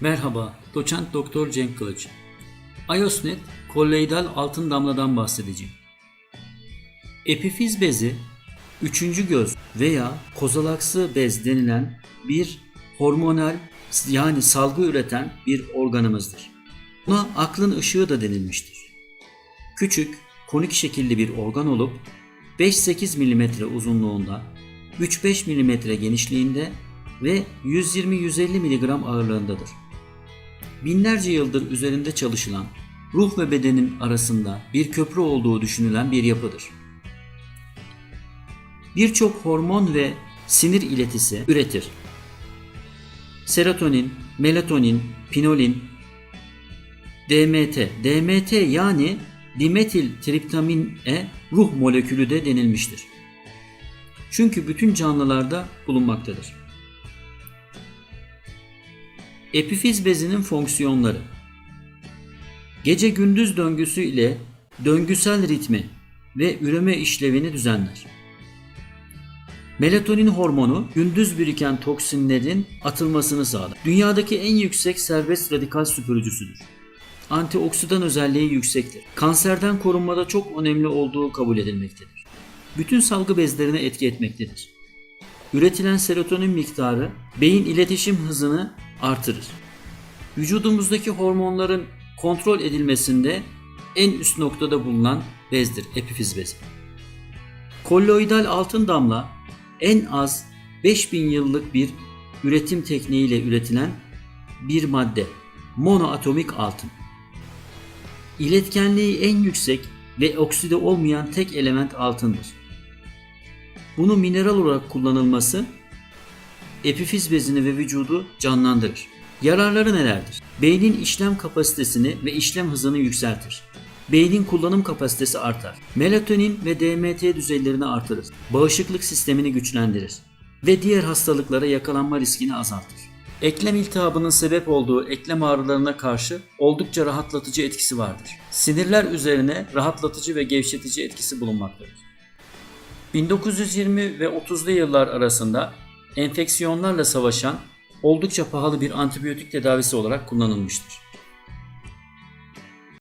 Merhaba, doçent doktor Cenk Kılıç. iOSNet kolloidal altın damladan bahsedeceğim. Epifiz bezi, üçüncü göz veya kozalaksı bez denilen bir hormonal yani salgı üreten bir organımızdır. Buna aklın ışığı da denilmiştir. Küçük, konik şekilli bir organ olup 5-8 mm uzunluğunda, 3-5 mm genişliğinde ve 120-150 mg ağırlığındadır. Binlerce yıldır üzerinde çalışılan, ruh ve bedenin arasında bir köprü olduğu düşünülen bir yapıdır. Birçok hormon ve sinir iletisi üretir. Serotonin, melatonin, pinolin, DMT. DMT yani dimetil triptamine ruh molekülü de denilmiştir. Çünkü bütün canlılarda bulunmaktadır. Epifiz bezinin fonksiyonları Gece gündüz döngüsü ile döngüsel ritmi ve üreme işlevini düzenler. Melatonin hormonu gündüz biriken toksinlerin atılmasını sağlar. Dünyadaki en yüksek serbest radikal süpürücüsüdür. Antioksidan özelliği yüksektir. Kanserden korunmada çok önemli olduğu kabul edilmektedir. Bütün salgı bezlerine etki etmektedir. Üretilen serotonin miktarı beyin iletişim hızını artırır. Vücudumuzdaki hormonların kontrol edilmesinde en üst noktada bulunan bezdir epifiz bezi. Kolloidal altın damla en az 5000 yıllık bir üretim tekniğiyle üretilen bir madde. Monoatomik altın. İletkenliği en yüksek ve okside olmayan tek element altındır. Bunu mineral olarak kullanılması epifiz bezini ve vücudu canlandırır. Yararları nelerdir? Beynin işlem kapasitesini ve işlem hızını yükseltir. Beynin kullanım kapasitesi artar. Melatonin ve DMT düzeylerini artırır. Bağışıklık sistemini güçlendirir ve diğer hastalıklara yakalanma riskini azaltır. Eklem iltihabının sebep olduğu eklem ağrılarına karşı oldukça rahatlatıcı etkisi vardır. Sinirler üzerine rahatlatıcı ve gevşetici etkisi bulunmaktadır. 1920 ve 30'lu yıllar arasında enfeksiyonlarla savaşan oldukça pahalı bir antibiyotik tedavisi olarak kullanılmıştır.